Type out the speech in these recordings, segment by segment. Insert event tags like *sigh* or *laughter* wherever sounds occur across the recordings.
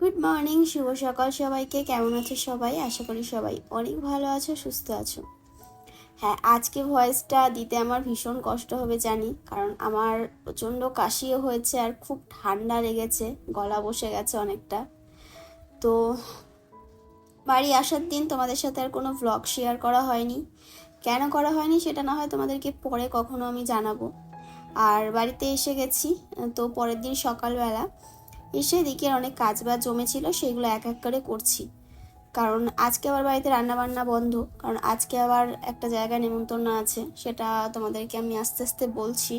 Good morning শুভ সকাল সবাইকে। কেমন আছো সবাই? আশা করি সবাই অনেক ভালো আছো, সুস্থ আছো। হ্যাঁ আজকে ভয়েসটা দিতে আমার ভীষণ কষ্ট হবে জানি, কারণ আমার প্রচণ্ড কাশিও হয়েছে আর খুব ঠান্ডা লেগেছে, গলা বসে গেছে অনেকটা। তো বাড়ি আসার দিন তোমাদের সাথে আর কোনো ভ্লগ শেয়ার করা হয়নি। কেন করা হয়নি সেটা না হয় তোমাদেরকে পরে কখনো আমি জানাব। আর বাড়িতে এসে গেছি, তো পরের দিন সকালবেলা এসে এদিকে অনেক কাজ বাজ জমেছিল, সেগুলো এক এক করে করছি। কারণ আজকে আবার বাড়িতে রান্না বান্না বন্ধ, কারণ আজকে আবার একটা জায়গায় নেমন্তন্ন আছে, সেটা তোমাদেরকে আমি আস্তে আস্তে বলছি।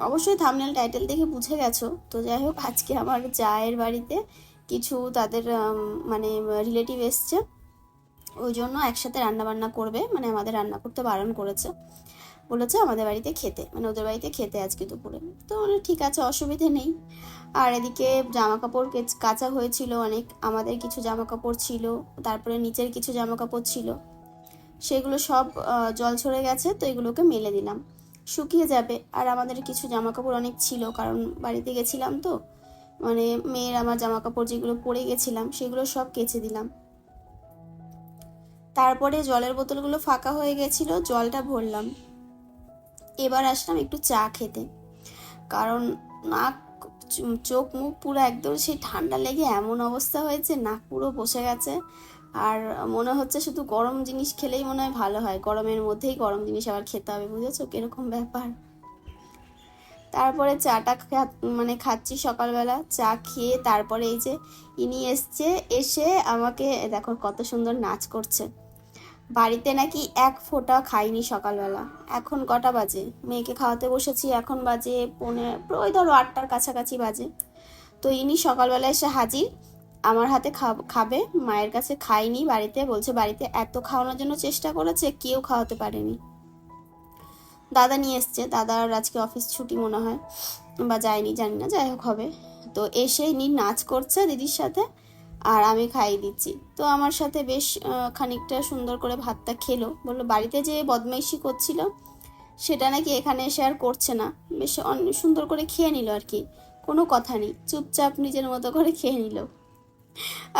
অবশ্যই থামনেল টাইটেল দেখে বুঝে গেছো। তো যাই হোক, আজকে আমার জায়ের বাড়িতে কিছু তাদের মানে রিলেটিভ এসছে। ওই জন্য একসাথে রান্না বান্না করবে মানে আমাদের রান্না করতে বারণ করেছে। বলেছে আমাদের বাড়িতে খেতে মানে ওদের বাড়িতে খেতে আজকে দুপুরে। তো ঠিক আছে, অসুবিধে নেই। আর এদিকে জামা কাপড় কাচা হয়েছিল অনেক, আমাদের কিছু জামা কাপড় ছিল, তারপরে নিচের কিছু জামা কাপড় ছিল। সেগুলো সব জল ছড়ে গেছে, তো এগুলোকে মেলে দিলাম। শুকিয়ে যাবে। আর আমাদের কিছু জামা কাপড় অনেক ছিল, কারণ বাড়িতে গেছিলাম তো। মানে মেয়ের আমার জামা কাপড় যেগুলো পরে গেছিলাম, সেগুলো সব কেচে দিলাম। তারপরে জলের বোতলগুলো ফাঁকা হয়ে গেছিল, জলটা ভরলাম। এবার আসলাম একটু চা খেতে। কারণ নাক চোখ, মুখ পুরো একদম সেই ঠান্ডা লেগে এমন অবস্থা হয়েছে, নাক পুরো বসে গেছে। আর মনে হচ্ছে শুধু গরম জিনিস খেলেই মনে হয় ভালো হয়। গরমের মধ্যেই গরম জিনিস আবার খেতে হবে, বুঝেছ? কীরকম ব্যাপার। তারপরে চাটা মানে খাচ্ছি সকালবেলা। চা খেয়ে তারপরে এই যে ইনি এসছে, এসে আমাকে দেখো কত সুন্দর নাচ করছে। বাড়িতে নাকি এক ফোঁটা খাইনি সকালবেলা। এখন কটা বাজে? মেয়েকে খাওয়াতে বসেছি, এখন বাজে পৌনে, ওই ধরো আটটার কাছাকাছি বাজে। তো ইনি সকালবেলা এসে হাজির, আমার হাতে খাব- মায়ের কাছে খাইনি বাড়িতে, বলছে বাড়িতে এত খাওয়ানোর জন্য চেষ্টা করেছে, কেউ খাওয়াতে পারেনি। দাদা নিয়ে এসছে, দাদার আজকে অফিস ছুটি মনে হয়, বা যায়নি, জানি না, যাই হোক হবে। তো এসে ইনি নাচ করছে দিদির সাথে আর আমি খাইয়ে দিচ্ছি। তো আমার সাথে বেশ খানিকটা সুন্দর করে ভাতটা খেলো। বলল, বাড়িতে যে বদমাইশি করছিল, সেটা নাকি এখানে এসে আর করছে না। বেশ সুন্দর করে খেয়ে নিল আর কি। কোনো কথা নেই, চুপচাপ নিজের মতো করে খেয়ে নিল।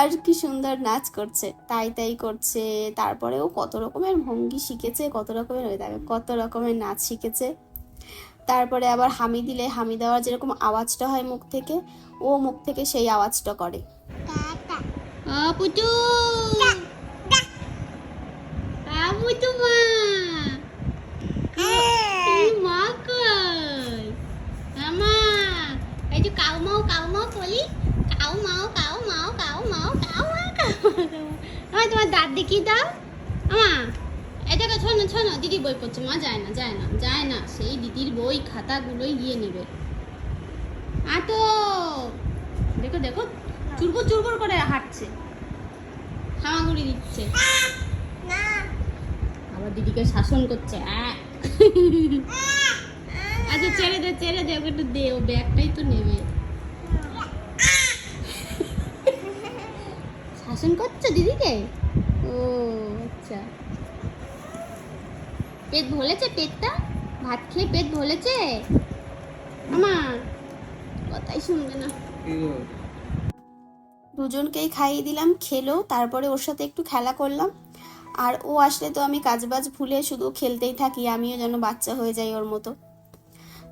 আর কি সুন্দর নাচ করছে, তাই তাই করছে। তারপরে ও কত রকমের ভঙ্গি শিখেছে, কত রকমের হয়ে থাকে, কত রকমের নাচ শিখেছে। তারপরে আবার হামি দিলে, হামি দেওয়ার যেরকম আওয়াজটা হয় মুখ থেকে, ও মুখ থেকে সেই আওয়াজটা করে। ও পুটু পুটু মা মা কই আমা এই যে কাউ মাও কাউ মাও বলি কাউ মাও কাউ মাও কাউ মাও কাউ মাও কাউ তোমার দাঁত দেখিয়ে দাও আমা এটাকে শোনো শোনো দিদি বই পড়ছে মা যায় না যায় না যায় না সেই দিদির বই খাতাগুলোই গিয়ে নেবে আটো দেখো দেখো চুরকুর চুরকুর করে হাঁটছে হামাগুড়ি দিচ্ছে। আবার দিদিকে শাসন করছে। আচ্ছা ছেড়ে দে ছেড়ে দে ওকে একটু দে ও ব্যাগটাই তো নেবে। শাসন করছ দিদিকে? ও আচ্ছা। পেট ভরেছে পেটটা? ভাত খেয়ে পেট ভরেছে? আমার কথাই শুনবে না। দুজনকেই খাইয়ে দিলাম, খেলো, তারপরে ওর সাথে একটু খেলা করলাম। আর ও আসলে তো আমি কাজবাজ ভুলে শুধু খেলতেই থাকি, আমিও যেন বাচ্চা হয়ে যাই ওর মতো।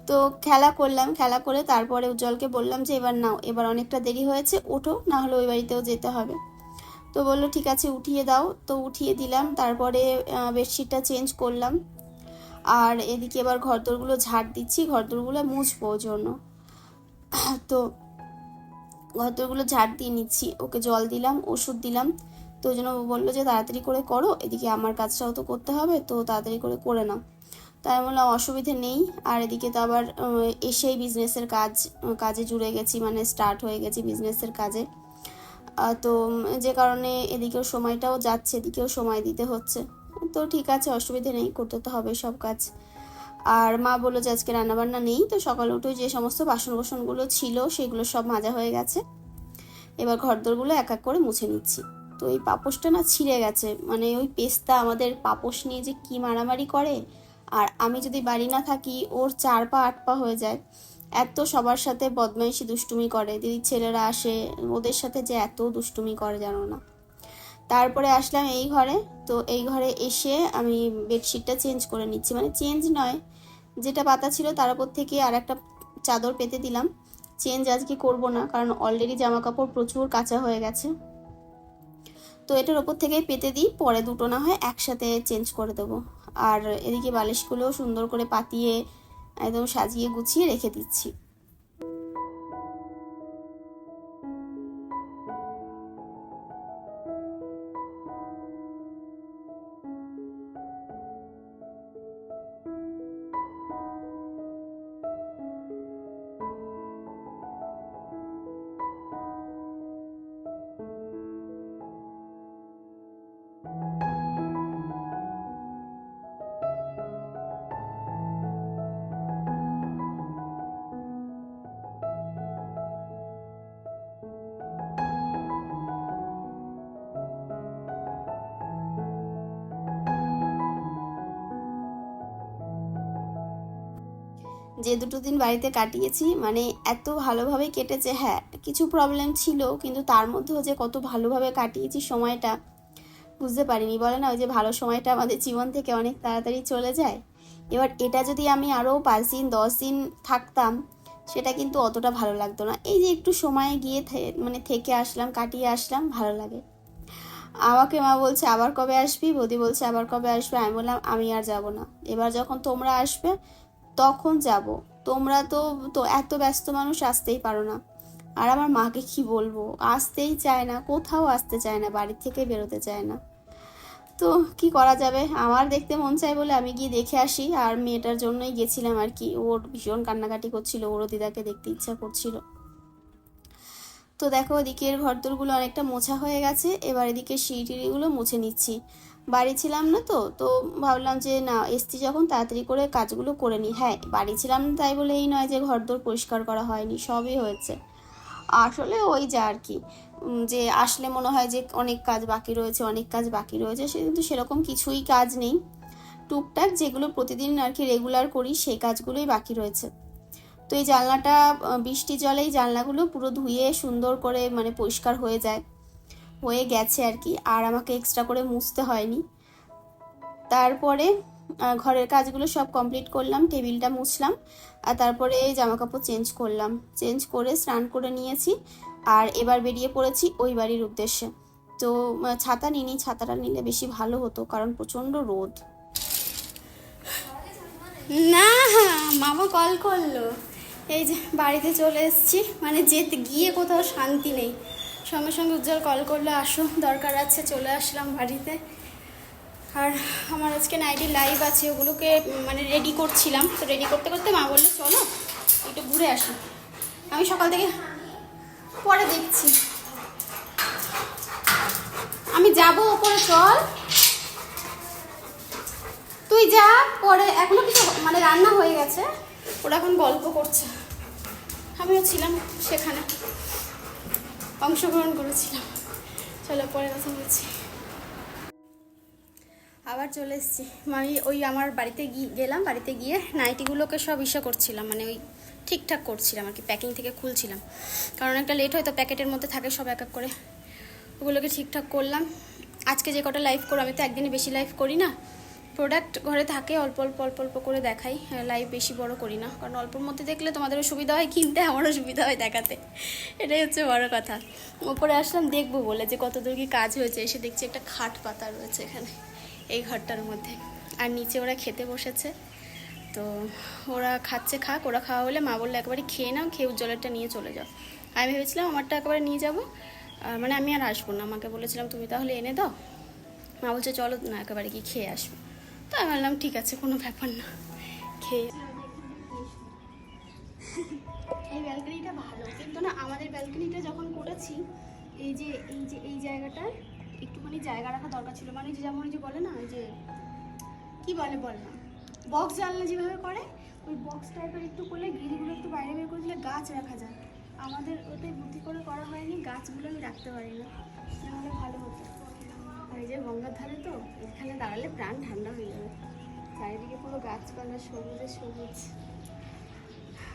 তো খেলা করলাম, খেলা করে তারপরে উজ্জ্বলকে বললাম যে, এবার নাও, এবার অনেকটা দেরি হয়েছে, ওঠো না হলে ওই বাড়িতেও যেতে হবে। তো বলল, ঠিক আছে, উঠিয়ে দাও। তো উঠিয়ে দিলাম, তারপরে বেডশিটটা চেঞ্জ করলাম। আর এদিকে এবার ঘরদোরগুলো ঝাড় দিচ্ছি, ঘরদোরগুলো মুছবো জন্য। তো ঘরদোরগুলো ঝাড় দিয়ে নিচ্ছি। ওকে জল দিলাম, ওষুধ দিলাম। তো ওই জন্য বলল যে, তাড়াতাড়ি করে করো, এদিকে আমার কাজটাও তো করতে হবে, তো তাড়াতাড়ি করে করে নাও। তাই বললাম, অসুবিধে নেই। আর এদিকে তো আবার এসেই বিজনেসের কাজ কাজে জুড়ে গেছি মানে স্টার্ট হয়ে গেছি বিজনেসের কাজে। তো যে কারণে এদিকেও সময়টাও যাচ্ছে, এদিকেও সময় দিতে হচ্ছে। তো ঠিক আছে, অসুবিধে নেই, করতে তো হবে সব কাজ। আর মা বলল যে আজকে রান্নাবান্না নেই, তো সকালে উঠে যে সমস্ত বাসন কোসনগুলো ছিল সেগুলো সব মাজা হয়ে গেছে। এবার ঘরদোরগুলো এক এক করে মুছে নিচ্ছি। তো এই পাপোশটা না ছিঁড়ে গেছে মানে ওই পেস্তা আমাদের পাপোশ নিয়ে যে কি মারামারি করে। আর আমি যদি বাড়ি না থাকি, ওর চার পা আট পা হয়ে যায়। এত সবার সাথে বদমাইশি দুষ্টুমি করে, দিদির ছেলেরা আসে, ওদের সাথে যে এত দুষ্টুমি করে জানো না। তারপরে আসলাম এই ঘরে, তো এই ঘরে এসে আমি বেডশিটটা চেঞ্জ করে নিচ্ছি। মানে চেঞ্জ নয় যেটা পাতা ছিল তার উপর থেকে আর একটা চাদর পেতে দিলাম। চেঞ্জ আজকে করব না, কারণ অলরেডি জামা কাপড় প্রচুর কাঁচা হয়ে গেছে। তো এটার ওপর থেকেই পেতে দিই, পরে দুটো না হয় একসাথে চেঞ্জ করে দেবো। আর এদিকে বালিশগুলোও সুন্দর করে পাতিয়ে একদম সাজিয়ে গুছিয়ে রেখে দিচ্ছি। যে দুটো দিন বাড়িতে কাটিয়েছি মানে এত ভালোভাবে কেটেছে হ্যাঁ কিছু প্রবলেম ছিল, কিন্তু তার মধ্যেও যে কত ভালোভাবে কাটিয়েছি সময়টা বুঝতে পারিনি। বলে না, ওই যে ভালো সময়টা আমাদের জীবন থেকে অনেক তাড়াতাড়ি চলে যায়। এবার এটা যদি আমি আরও পাঁচ দিন, দশ দিন থাকতাম, সেটা কিন্তু অতটা ভালো লাগতো না। এই যে একটু সময়ে গিয়ে মানে থেকে আসলাম, কাটিয়ে আসলাম, ভালো লাগে। আমাকে মা বলছে, আবার কবে আসবি? বৌদি বলছে, আবার কবে আসবে? আমি বললাম, আমি আর যাব না। এবার যখন তোমরা আসবে তখন যাব। তোমরা তো তো এত ব্যস্ত মানুষ আসতেই পারো না। আর আমার মাকে কি বলব? আসতেই চায় না, কোথাও আসতে চায় না, বাড়ি থেকে বেরোতে চায় না। তো কি করা যাবে? আমার দেখতে মন চাই বলে আমি গিয়ে দেখে আসি। আর মেয়েটার জন্যই গেছিলাম আর কি। ওর ভীষণ কান্নাকাটি করছিল ওরও দিদাকে দেখতে ইচ্ছা করছিল। তো দেখো, ওদিকের ঘরদোরগুলো অনেকটা মোছা হয়ে গেছে। এবার এদিকে সিঁড়িটিগুলো মুছে নিচ্ছি। বাড়ি ছিলাম না তো তো ভাবলাম যে না, এসছি যখন তাড়াতাড়ি করে কাজগুলো করে নিই। হ্যাঁ বাড়ি ছিলাম না তাই বলে এই নয় যে ঘরদোর পরিষ্কার করা হয়নি, সবই হয়েছে। আসলে ওই যা আর কি যে আসলে মনে হয় যে অনেক কাজ বাকি রয়েছে, অনেক কাজ বাকি রয়েছে, সে কিন্তু সেরকম কিছুই কাজ নেই। টুকটাক যেগুলো প্রতিদিন আর কি রেগুলার করি, সেই কাজগুলোই বাকি রয়েছে। তো এই জানলাটা বৃষ্টি জলে এই জানলাগুলো পুরো ধুয়ে সুন্দর করে মানে পরিষ্কার হয়ে যায়। হয়ে গেছে আর কি, আর আমাকে এক্সট্রা করে মুছতে হয়নি। তারপরে ঘরের কাজগুলো সব কমপ্লিট করলাম, টেবিলটা মুছলাম, আর তারপরে জামা কাপড় চেঞ্জ করলাম। চেঞ্জ করে স্নান করে নিয়েছি, আর এবার বেরিয়ে পড়েছি ওই বাড়ির উদ্দেশ্যে। তো ছাতা নিনি ছাতাটা নিলে বেশি ভালো হতো, কারণ প্রচণ্ড রোদ। না, মামা কল করল। এই যে, বাড়িতে চলে এসেছি মানে যেতে, গিয়ে কোথাও শান্তি নেই। সঙ্গে সঙ্গে উজ্জ্বল কল করল, আসো, দরকার আছে, চলে আসলাম বাড়িতে। আর আমার আজকে নাইটি লাইভ আছে, ওগুলোকে মানে রেডি করছিলাম। তো রেডি করতে করতে মা বলল, চলো, একটু ঘুরে আসি। আমি সকাল থেকে পরে দেখছি। আমি যাব ওপরে, চল। তুই যা, পরে এখনও কিছু মানে রান্না হয়ে গেছে। ওরা এখন গল্প করছে। আমিও ছিলাম সেখানে। অংশগ্রহণ করেছিলাম। চলো, পরে কথা বলছি। আবার চলে এসেছি। আমি ওই আমার বাড়িতে গিয়ে গেলাম, বাড়িতে গিয়ে নাইটিগুলোকে সব ইসে করছিলাম মানে ওই ঠিকঠাক করছিলাম আর কি, প্যাকিং থেকে খুলছিলাম। কারণ একটা লেট হয় তো প্যাকেটের মধ্যে থাকে সব এক এক করে। ওগুলোকে ঠিকঠাক করলাম। আজকে যে কটা লাইভ করো আমি তো একদিনে বেশি লাইভ করি না। প্রোডাক্ট ঘরে থাকে, অল্প অল্প অল্প অল্প করে দেখাই। লাইভ বেশি বড় করি না। কারণ অল্পর মধ্যে দেখলে তোমাদেরও সুবিধা হয়, কিনতে আমারও সুবিধা হয় দেখাতে। এটাই হচ্ছে বড় কথা। ওপরে আসলাম, দেখব বলে যে কতদূর কি কাজ হয়েছে। এসে দেখছি একটা খাট পাতা রয়েছে এখানে, এই ঘরটার মধ্যে। আর নিচে ওরা খেতে বসেছে। তো ওরা খাচ্ছে, খাক, ওরা খাওয়া হলে মা বলল, একবারে খেয়ে নাও, খেয়ে উজ্জ্বলেরটা নিয়ে চলে যাও। আমি ভেবেছিলাম, আমারটা একবারে নিয়ে যাব। মানে আমি আর আসব না। আমাকে বলেছিলাম, তুমি তাহলে এনে দাও। মা বলছে, চলো না, একেবারে কি খেয়ে আসব। তো আমি বললাম, ঠিক আছে, কোনো ব্যাপার না, খেয়ে এই ব্যালকনিটা ভালো, কিন্তু না, আমাদের ব্যালকনিটা যখন করেছি, এই যে এই যে, এই জায়গাটা, একটুখানি জায়গা রাখা দরকার ছিল। মানে যে যেমন যে বলে না যে, কি বলে, বল না বক্স জানলা যেভাবে করে, ওই বক্স টাইপের একটু করলে গ্রিলগুলো একটু বাইরে বের করে দিলে গাছ রাখা যায়। আমাদের ওটাই বুদ্ধি করে করা হয়নি, গাছগুলো আমি রাখতে পারি না নাহলে ভালো আর এই যে গঙ্গার ধারে তো এখানে দাঁড়ালে প্রাণ ঠান্ডা হয়ে যাবে। চারিদিকে পুরো গাছপালা সবুজে সবুজ।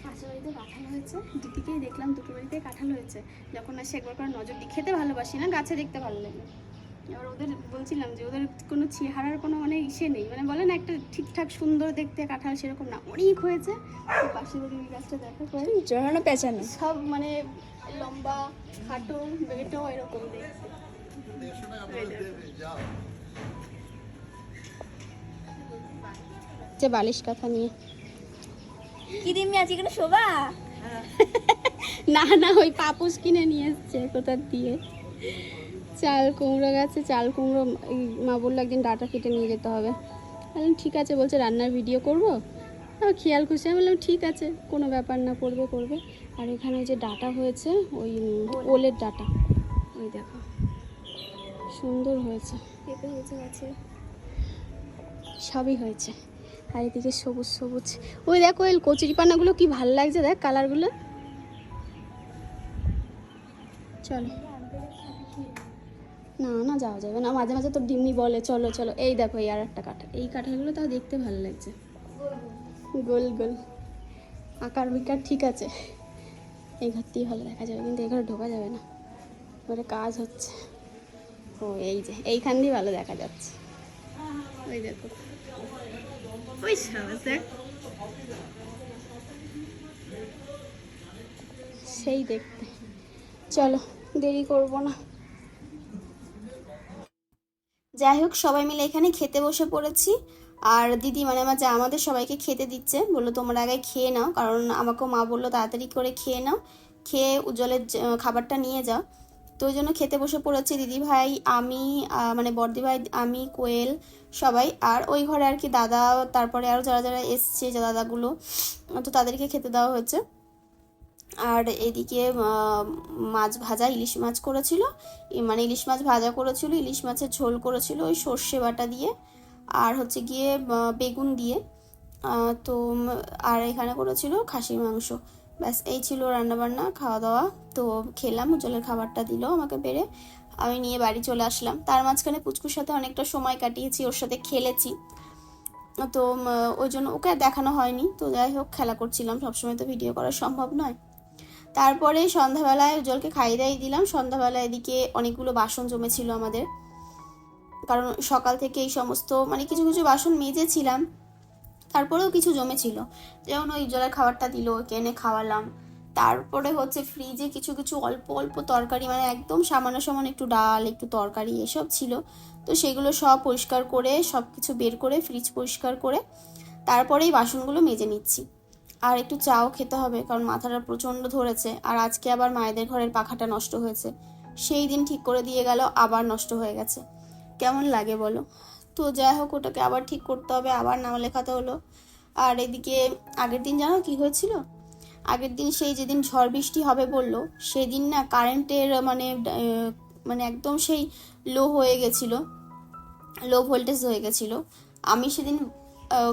পাশের বাড়িতে কাঁঠাল হয়েছে। দিদিকেই দেখলাম দুটো বাড়িতে কাঁঠাল হয়েছে। যখন আসে একবার করে নজর দিই খেতে ভালোবাসি না গাছে দেখতে ভালো লাগে এবার ওদের বলছিলাম যে ওদের কোনো চেহারার কোনো মানে ইসে নেই। মানে বলে না একটা ঠিকঠাক সুন্দর দেখতে কাঁঠাল সেরকম না অনেক হয়েছে। বাড়ির ওই গাছটা দেখা করে। জড়ানো পেঁচানো। সব মানে লম্বা খাটো বেটো এরকম দেখতে। এই দেখো। যে বালিশ কাঁথা নিয়ে। কি দিন আছি এখানে শোভা *laughs* না না ওই পাপুস কিনে নিয়ে এসছে কোথার দিয়ে। চাল কুমড়ো গাছে চাল কুমড়ো মা বলল একদিন ডাটা কেটে নিয়ে যেতে হবে। বললাম ঠিক আছে বলছে রান্নার ভিডিও করব? আর খেয়াল খুশি আমি বললাম ঠিক আছে কোনো ব্যাপার না করবে করবে। আর এখানে যে ডাটা হয়েছে ওই ওলের ডাটা। ওই দেখো। সুন্দর হয়েছে। পেঁপে হয়েছে গাছে সবই হয়েছে। আর এদিকে সবুজ সবুজ। ওই দেখো এই কচুরি পানাগুলো কি ভালো লাগছে দেখ কালারগুলো। চলো। না না যাওয়া যাবে না। মাঝে মাঝে তো ডিমনি বলে চলো চলো। এই দেখো এই আর একটা কাঁঠাল। এই কাঁঠালগুলো তাও দেখতে ভালো লাগছে। গোল গোল। আকার বিকার ঠিক আছে। এই ঘরতেই ভালো দেখা যাবে কিন্তু এই ঘরে ঢোকা যাবে না। এবারে কাজ হচ্ছে। ও, এই যে, এইখান দিয়ে ভালো দেখা যাচ্ছে। ওই দেখো। ওই সেই দেখতে। চলো, দেরি করব না। যাই হোক, সবাই মিলে এখানে খেতে বসে পড়েছি। আর দিদি মানে আমার যা, আমাদের সবাইকে খেতে দিচ্ছে। বলল, তোমরা আগে খেয়ে নাও। কারণ আমাকেও মা বলল, তাড়াতাড়ি করে খেয়ে নাও। খেয়ে উজ্জ্বলের খাবারটা নিয়ে যাও। তো ওই জন্য খেতে বসে পড়েছি, দিদি ভাই, আমি মানে বর্দি ভাই, আমি, কোয়েল, সবাই, আর ওই ঘরে আর কি দাদা, তারপরে আরও যারা যারা এসছে, যে দাদাগুলো, তো তাদেরকে খেতে দেওয়া হয়েছে। আর এদিকে মাছ ভাজা, ইলিশ মাছ করেছিল মানে ইলিশ মাছ ভাজা করেছিল, ইলিশ মাছের ঝোল করেছিল ওই সর্ষে বাটা দিয়ে, আর হচ্ছে গিয়ে বেগুন দিয়ে তো আর এখানে করেছিল খাসির মাংস। ব্যাস, এই ছিল রান্নাবান্না খাওয়া দাওয়া তো খেলাম, উজ্জ্বলের খাবারটা দিল আমাকে বেড়ে। আমি নিয়ে বাড়ি চলে আসলাম। তার মাঝখানে পুচকুর সাথে অনেকটা সময় কাটিয়েছি, ওর সাথে খেলেছি। তো ওই জন্য ওকে দেখানো হয়নি। তো যাই হোক, খেলা করছিলাম। সবসময় তো ভিডিও করা সম্ভব নয়। তারপরে সন্ধ্যাবেলায় উজ্জ্বলকে খাইয়ে দাইয়ে দিলাম। সন্ধ্যাবেলায় এদিকে অনেকগুলো বাসন জমেছিল আমাদের। কারণ সকাল থেকে এই সমস্ত মানে কিছু কিছু বাসন মেজেছিলাম। তারপরেও কিছু জমেছিল। যেমন ওই জলের খাবারটা দিল, ওকে এনে খাওয়ালাম। তারপরে হচ্ছে ফ্রিজে কিছু কিছু অল্প অল্প তরকারি মানে একদম সামান্য সামান্য একটু ডাল, একটু তরকারি এসব ছিল। তো সেগুলো সব পরিষ্কার করে সব কিছু বের করে ফ্রিজ পরিষ্কার করে, তারপরে এই বাসনগুলো মেজে নিচ্ছি। আর একটু চাও খেতে হবে, কারণ মাথাটা প্রচণ্ড ধরেছে। আর আজকে আবার মায়েদের ঘরের পাখাটা নষ্ট হয়েছে। সেই দিন ঠিক করে দিয়ে গেল, আবার নষ্ট হয়ে গেছে। কেমন লাগে বলো? তো যাই হোক, ওটাকে আবার ঠিক করতে হবে, আবার নাম লেখাতে হলো। আর এদিকে, আগের দিন জানো কি হয়েছিল? আগের দিন সেই যেদিন ঝড় বৃষ্টি হবে বলল, সেদিন না কারেন্টের মানে মানে একদম সেই লো হয়ে গেছিল লো ভোল্টেজ হয়ে গেছিল। আমি সেদিন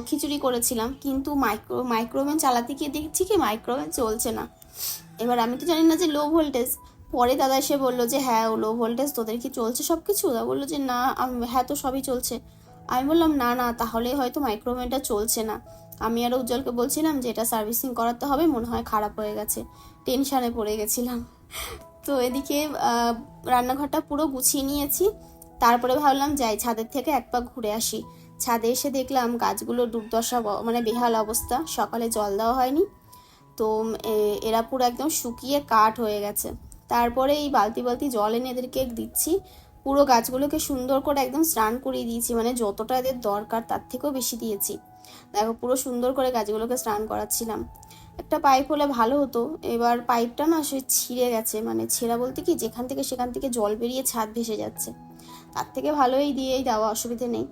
খিচুড়ি করেছিলাম, কিন্তু মাইক্রো মাইক্রোওভেন চালাতে গিয়ে দেখছি কি মাইক্রোওভেন চলছে না। এবার আমি তো জানি না যে লো ভোল্টেজ পরে দাদা এসে বলল যে হ্যাঁ ও লো ভোল্টেজ তোদের কি চলছে সব কিছু দাদা বলল যে, না হ্যাঁ তো সবই চলছে। আমি বললাম, না না, তাহলে হয়তো মাইক্রোওভেনটা চলছে না। আমি আর উজ্জ্বলকে বলছিলাম যে, এটা সার্ভিসিং করাতে হবে, মনে হয় খারাপ হয়ে গেছে টেনশানে পড়ে গেছিলাম। *laughs* তো এদিকে রান্নাঘরটা পুরো গুছিয়ে নিয়েছি। তারপরে ভাবলাম, যাই, ছাদের থেকে এক পা ঘুরে আসি। ছাদে এসে দেখলাম, গাছগুলো দুর্দশা মানে বেহাল অবস্থা, সকালে জল দেওয়া হয়নি। তো এরা পুরো একদম শুকিয়ে কাঠ হয়ে গেছে। তারপরে এই বালতি বালতি জল এনে এদেরকে দিচ্ছি। পুরো গাছগুলোকে সুন্দর করে একদম স্নান করিয়ে দিয়েছি মানে যতটা এদের দরকার তার থেকেও বেশি দিয়েছি। দেখো, পুরো সুন্দর করে গাছগুলোকে স্নান করাচ্ছিলাম। একটা পাইপ হলে ভালো হতো। এবার পাইপটা না সে ছিঁড়ে গেছে মানে ছেঁড়া বলতে কি, যেখান থেকে সেখান থেকে জল বেরিয়ে ছাদ ভেসে যাচ্ছে। তার থেকে ভালোই দিয়েই দেওয়া, অসুবিধে নেই।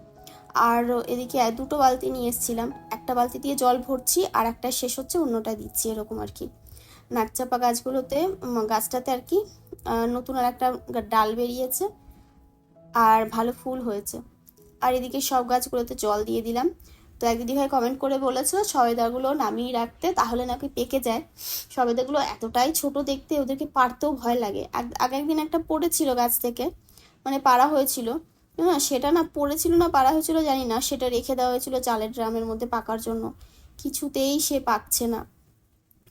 আর এদিকে দুটো বালতি নিয়ে এসেছিলাম। একটা বালতি দিয়ে জল ভরছি, আর একটা শেষ হচ্ছে অন্যটা দিচ্ছি, এরকম আর কি। নাকচাপা গাছগুলোতে গাছটাতে আর কি নতুন আর একটা ডাল বেরিয়েছে আর ভালো ফুল হয়েছে। আর এদিকে সব গাছগুলোতে জল দিয়ে দিলাম। তো এক দিদিভাই কমেন্ট করে বলেছিল, সবেদাগুলো নামিয়ে রাখতে তাহলে নাকি পেকে যায়। সবেদাগুলো এতটাই ছোট দেখতে, ওদেরকে পারতেও ভয় লাগে। আগ- একদিন একটা পড়েছিল গাছ থেকে মানে পাড়া হয়েছিল। না সেটা না পড়েছিল না পাড়া হয়েছিল জানি না, সেটা রেখে দেওয়া হয়েছিল চালের ড্রামের মধ্যে পাকার জন্য। কিছুতেই সে পাকছে না।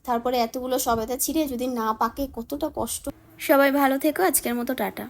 তারপরে এতগুলো সবেদা ছিঁড়ে যদি না পাকে, কতটা কষ্ট। সবাই ভালো থেকো, আজকের মতো টাটা।